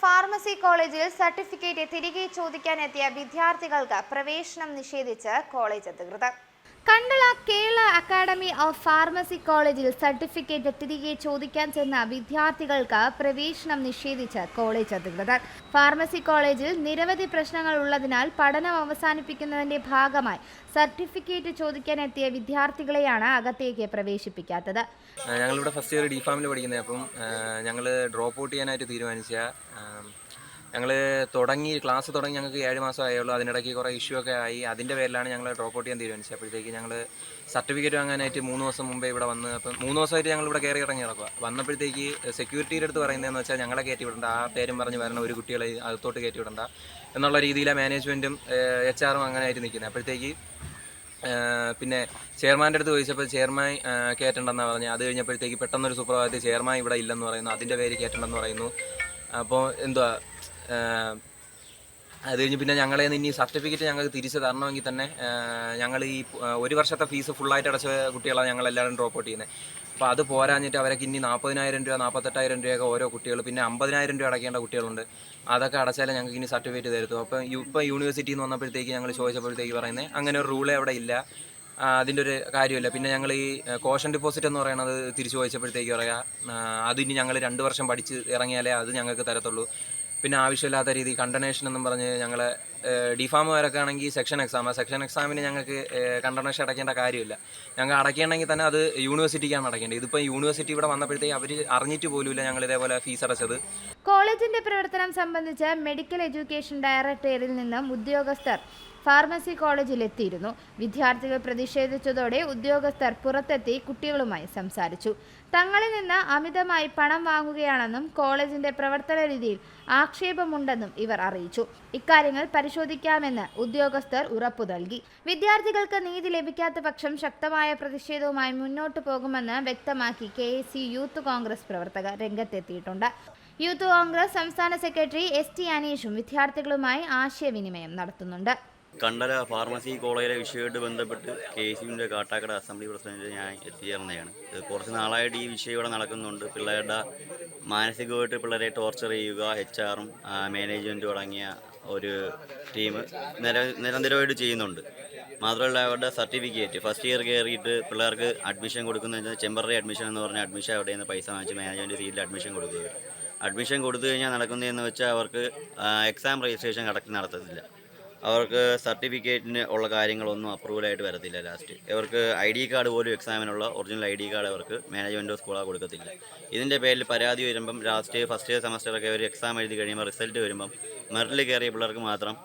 Pharmacy കോളേജിൽ certificate തിരികെ ചോദിക്കാനെത്തിയ വിദ്യാർത്ഥികൾക്ക് പ്രവേശനം നിഷേധിച്ച് കോളേജ് അധികൃതർ. Kandala Kerala academy of pharmacy കോളേജിൽ സർട്ടിഫിക്കറ്റ് തിരികെ ചോദിക്കാൻ ചെന്ന വിദ്യാർത്ഥികൾക്ക് പ്രവേശനം നിഷേധിച്ച് കോളേജ് അധികൃതർ. ഫാർമസി കോളേജിൽ നിരവധി പ്രശ്നങ്ങൾ ഉള്ളതിനാൽ പഠനം അവസാനിപ്പിക്കുന്നതിന്റെ ഭാഗമായി സർട്ടിഫിക്കറ്റ് ചോദിക്കാൻ എത്തിയ വിദ്യാർത്ഥികളെയാണ് അകത്തേക്ക് പ്രവേശിപ്പിക്കാത്തത്. ഞങ്ങളിവിടെ ഫസ്റ്റ് ഇയർ ഡി ഫാമിൽ പഠിക്കുന്നത് അപ്പം ഞങ്ങൾ ഡ്രോപ്പ് ഔട്ട് ചെയ്യാനായിട്ട് തീരുമാനിച്ച ഞങ്ങൾ തുടങ്ങി ക്ലാസ് തുടങ്ങി ഞങ്ങൾക്ക് ഏഴ് മാസം ആയുള്ളൂ. അതിനിടയ്ക്ക് കുറേ ഇഷ്യൂ ഒക്കെ ആയി. അതിന്റെ പേരിലാണ് ഞങ്ങൾ ഡ്രോപ്പ് ഔട്ട് ചെയ്യാൻ തീരുമാനിച്ചത്. അപ്പോഴത്തേക്ക് ഞങ്ങൾ സർട്ടിഫിക്കറ്റ് വാങ്ങാനായിട്ട് മൂന്ന് ദിവസം മുമ്പേ ഇവിടെ വന്ന് അപ്പം മൂന്ന് ദിവസമായിട്ട് ഞങ്ങൾ ഇവിടെ കയറി ഇറങ്ങി നടക്കുക വന്നപ്പോഴത്തേക്ക് സെക്യൂരിറ്റിയുടെ അടുത്ത് പറയുന്നതെന്ന് വെച്ചാൽ ഞങ്ങളെ കയറ്റി വിടണ്ട. ആ പേരും പറഞ്ഞ് വരണ ഒരു കുട്ടികളെ അകത്തോട്ട് കയറ്റി വിടണ്ട എന്നുള്ള രീതിയിലാണ് മാനേജ്മെന്റും എച്ച് ആറും അങ്ങനെ ആയിട്ട് നിൽക്കുന്നത് അപ്പോഴത്തേക്ക് പിന്നെ ചെയർമാന്റെ അടുത്ത് ചോദിച്ചപ്പോൾ ചെയർമാൻ കയറ്റണ്ടെന്നാണ് പറഞ്ഞത് അത് കഴിഞ്ഞപ്പോഴത്തേക്ക് പെട്ടെന്നൊരു സുപ്രഭാതത്തിൽ ചെയർമാൻ ഇവിടെ ഇല്ലെന്ന് പറയുന്നു. അതിന്റെ പേര് കയറ്റണ്ടെന്ന് പറയുന്നു. അപ്പോൾ എന്തുവാ അത് കഴിഞ്ഞ് പിന്നെ ഞങ്ങളെ ഇനി സർട്ടിഫിക്കറ്റ് ഞങ്ങൾക്ക് തിരിച്ച് തരണമെങ്കിൽ തന്നെ ഞങ്ങൾ ഈ ഒരു വർഷത്തെ ഫീസ് ഫുള്ളായിട്ട് അടച്ച കുട്ടികളാണ് ഞങ്ങൾ എല്ലാവരും ഡ്രോപ്പ് ഔട്ട് ചെയ്യുന്നത് അപ്പോൾ അത് പോരാഞ്ഞിട്ട് അവരൊക്കെ ഇനി നാൽപ്പതിനായിരം രൂപ നാൽപ്പത്തെട്ടായിരം രൂപയൊക്കെ ഓരോ കുട്ടികൾ പിന്നെ അമ്പതിനായിരം രൂപ അടയ്ക്കേണ്ട കുട്ടികളുണ്ട്. അതൊക്കെ അടച്ചാലേ ഞങ്ങൾക്ക് ഇനി സർട്ടിഫിക്കറ്റ് തരുത്തു അപ്പോൾ ഇപ്പോൾ യൂണിവേഴ്സിറ്റിയിൽ നിന്ന് വന്നപ്പോഴത്തേക്ക് ഞങ്ങൾ ചോദിച്ചപ്പോഴത്തേക്ക് പറയുന്നത് അങ്ങനെ ഒരു റൂളേ അവിടെ ഇല്ല. അതിന്റെ ഒരു കാര്യമില്ല. പിന്നെ ഞങ്ങൾ ഈ കോഷൻ ഡിപ്പോസിറ്റ് എന്ന് പറയുന്നത് തിരിച്ചു ചോദിച്ചപ്പോഴത്തേക്ക് പറയാം ഇനി ഞങ്ങൾ രണ്ട് വർഷം പഠിച്ച് ഇറങ്ങിയാലേ അത് ഞങ്ങൾക്ക് തരത്തുള്ളൂ. പിന്നെ ആവശ്യമില്ലാത്ത രീതി കണ്ടനേഷൻ എന്നും പറഞ്ഞ് ഞങ്ങളെ ഡിഫാമുകാരൊക്കെ ആണെങ്കിൽ സെക്ഷൻ എക്സാം. ആ സെക്ഷൻ എക്സാമിന് ഞങ്ങൾക്ക് കണ്ടർണേഷൻ അടയ്ക്കേണ്ട കാര്യമില്ല. ഞങ്ങൾ അടയ്ക്കണമെങ്കിൽ തന്നെ അത് യൂണിവേഴ്സിറ്റിക്കാണ് അടയ്ക്കേണ്ടത്. ഇതിപ്പോൾ യൂണിവേഴ്സിറ്റി ഇവിടെ വന്നപ്പോഴത്തേക്ക് അവർ അറിഞ്ഞിട്ട് പോലുമില്ല ഞങ്ങൾ ഇതേപോലെ ഫീസ് അടച്ചത്. കോളേജിന്റെ പ്രവർത്തനം സംബന്ധിച്ച് മെഡിക്കൽ എഡ്യൂക്കേഷൻ ഡയറക്ടറിൽ നിന്നും ഉദ്യോഗസ്ഥർ ഫാർമസി കോളേജിലെത്തിയിരുന്നു. വിദ്യാർത്ഥികൾ പ്രതിഷേധിച്ചതോടെ ഉദ്യോഗസ്ഥർ പുറത്തെത്തി കുട്ടികളുമായി സംസാരിച്ചു. തങ്ങളിൽ നിന്ന് അമിതമായി പണം വാങ്ങുകയാണെന്നും കോളേജിന്റെ പ്രവർത്തന രീതിയിൽ ആക്ഷേപമുണ്ടെന്നും ഇവർ അറിയിച്ചു. ഇക്കാര്യങ്ങൾ പരിശോധിക്കാമെന്ന് ഉദ്യോഗസ്ഥർ ഉറപ്പു നൽകി. വിദ്യാർത്ഥികൾക്ക് നീതി ലഭിക്കാത്ത പക്ഷം ശക്തമായ പ്രതിഷേധവുമായി മുന്നോട്ടു പോകുമെന്ന് വ്യക്തമാക്കി കെ യൂത്ത് കോൺഗ്രസ് പ്രവർത്തകർ രംഗത്തെത്തിയിട്ടുണ്ട്. യൂത്ത് കോൺഗ്രസ് സംസ്ഥാന സെക്രട്ടറി എസ് ടി അനീഷും വിദ്യാർത്ഥികളുമായി ആശയവിനിമയം നടത്തുന്നുണ്ട്. കണ്ടല ഫാർമസി കോളേജിലെ വിഷയമായിട്ട് ബന്ധപ്പെട്ട് കെ സിയുടെ കാട്ടാക്കട അസംബ്ലി പ്രസിഡന്റ് ഞാൻ എത്തിച്ചേർന്നതാണ്. കുറച്ച് നാളായിട്ട് ഈ വിഷയം ഇവിടെ നടക്കുന്നുണ്ട്. പിള്ളേരുടെ മാനസികമായിട്ട് പിള്ളേരെ ടോർച്ചർ ചെയ്യുക എച്ച് ആറും മാനേജ്മെന്റും അടങ്ങിയ ഒരു ടീം നിര നിരന്തരമായിട്ട് ചെയ്യുന്നുണ്ട്. മാത്രമല്ല അവരുടെ സർട്ടിഫിക്കറ്റ് ഫസ്റ്റ് ഇയർ കയറിയിട്ട് പിള്ളേർക്ക് അഡ്മിഷൻ കൊടുക്കുന്ന ടെമ്പററി അഡ്മിഷൻ എന്ന് പറഞ്ഞാൽ അഡ്മിഷൻ അവിടെ നിന്ന് പൈസ വാങ്ങിച്ച് മാനേജ്മെന്റ് സീറ്റിൽ അഡ്മിഷൻ കൊടുക്കുക. അഡ്മിഷൻ കൊടുത്തു കഴിഞ്ഞാൽ നടക്കുന്നതെന്ന് വെച്ചാൽ അവർക്ക് എക്സാം രജിസ്ട്രേഷൻ കറക്റ്റ് നടത്തത്തില്ല. അവർക്ക് സർട്ടിഫിക്കറ്റിന് ഉള്ള കാര്യങ്ങളൊന്നും അപ്രൂവലായിട്ട് വരത്തില്ല ലാസ്റ്റ് ഇവർക്ക് ഐ ഡി കാർഡ് പോലും എക്സാമിനുള്ള ഒറിജിനൽ ഐ ഡി കാർഡ് അവർക്ക് മാനേജ്മെന്റോ സ്കൂളാണ് കൊടുക്കത്തില്ല. ഇതിന്റെ പേരിൽ പരാതി വരുമ്പം ലാസ്റ്റ് ഫസ്റ്റ് സെമസ്റ്ററൊക്കെ ഒരു എക്സാം എഴുതി കഴിയുമ്പോൾ റിസൾട്ട് വരുമ്പം മെറിറ്റിൽ കയറിയ പിള്ളേർക്ക് മാത്രം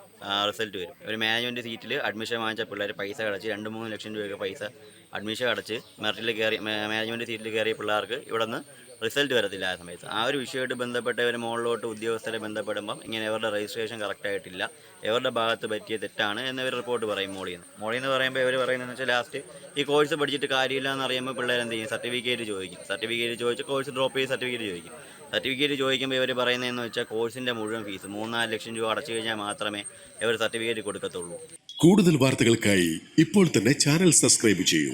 റിസൾട്ട് വരും. ഒരു മാനേജ്മെന്റ് സീറ്റിൽ അഡ്മിഷൻ വാങ്ങിച്ച പിള്ളേർ പൈസ അടച്ച് രണ്ട് മൂന്ന് ലക്ഷം രൂപയൊക്കെ പൈസ അഡ്മിഷൻ അടച്ച് മെറിറ്റിൽ കയറി മാനേജ്മെന്റ് സീറ്റിൽ കയറിയ പിള്ളേർക്ക് ഇവിടെ നിന്ന് റിസൾട്ട് വരത്തില്ല ആ സമയത്ത്. ആ ഒരു വിഷയമായിട്ട് ബന്ധപ്പെട്ട് ഇവർ മുകളിലോട്ട് ഉദ്യോഗസ്ഥരെ ബന്ധപ്പെടുമ്പം ഇങ്ങനെ ഇവരുടെ രജിസ്ട്രേഷൻ കറക്റ്റായിട്ടില്ല ഇവരുടെ ഭാഗത്ത് പറ്റിയ തെറ്റാണ് എന്നിവർ റിപ്പോർട്ട് പറയും മോളിൽ നിന്ന്. മോളിൽ നിന്ന് പറയുമ്പോൾ ഇവർ പറയുന്നതെന്ന് വെച്ചാൽ ലാസ്റ്റ് ഈ കോഴ്സ് പഠിച്ചിട്ട് കാര്യമില്ല എന്ന് അറിയുമ്പോൾ പിള്ളേർ എന്ത് ചെയ്യും? സർട്ടിഫിക്കറ്റ് ചോദിക്കും. സർട്ടിഫിക്കറ്റ് ചോദിച്ച് കോഴ്സ് ഡ്രോപ്പ് ചെയ്ത് സർട്ടിഫിക്കറ്റ് ചോദിക്കും. സർട്ടിഫിക്കറ്റ് ചോദിക്കുമ്പോൾ ഇവർ പറയുന്നതെന്ന് വെച്ചാൽ കോഴ്സിന്റെ മുഴുവൻ ഫീസ് മൂന്നാൽ ലക്ഷം രൂപ അടച്ചു കഴിഞ്ഞാൽ മാത്രമേ ഇവർ സർട്ടിഫിക്കറ്റ് കൊടുക്കത്തുള്ളൂ. കൂടുതൽ വാർത്തകൾക്കായി ഇപ്പോൾ തന്നെ ചാനൽ സബ്സ്ക്രൈബ് ചെയ്യൂ.